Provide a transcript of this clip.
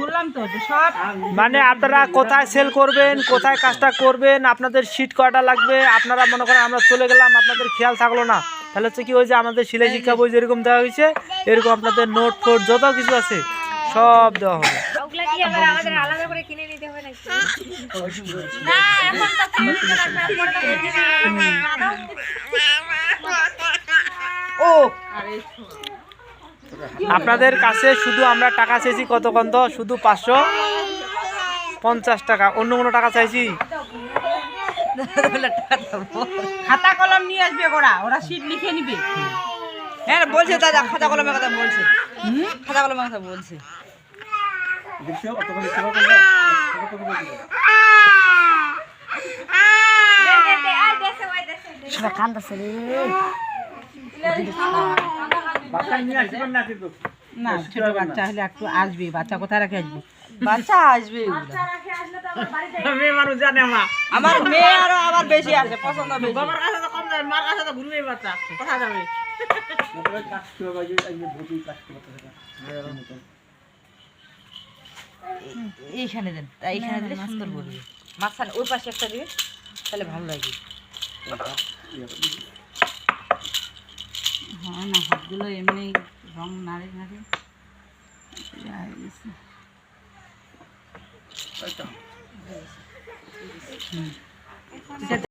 বললাম তো যে সব মানে আপনারা কোথায় সেল করবেন কোথায় কাজটা করবেন আপনাদের সিট কয়টা লাগবে আপনারা মনে করেন আমরা চলে গেলাম আপনাদের খেয়াল থাকল না। তাহলে হচ্ছে কি ওই যে আমাদের সেলাই শিক্ষা বই যেরকম দেওয়া হয়েছে এরকম আপনাদের নোট ফোট যত কিছু আছে সব দেওয়া হবে। ওগুলা কি আবার আমাদের আলাদা করে কিনে নিতে হবে নাকি? ও! আপনাদের কাছে শুধু আমরা টাকা চাইছি কত কত শুধু পাঁচশো পঞ্চাশ টাকা। অন্য কোনো টাকা চাইছি? খাতা কলম নিয়ে আসবে ওরা ওরা সিট লিখে নিবে। হ্যাঁ বলছে দাদা খাতা কলমের কথা বলছে। খাতা কলমের কথা বলছে। না ছোট বাচ্চা হলে একটু আসবে বাচ্চা কোথায় রেখে আসবে? বাচ্চা আসবে। আমার মেয়ে আরও আবার বেশি আছে পছন্দ বেশি। এইখানে দেন এইখানে দিলে সুন্দর বলবে। মাঝখানে ওই পাশে একটা দিবে তাহলে ভালো লাগবে। হয় এমনি রং নাড়ে নাড়ে হয়ে গেছে।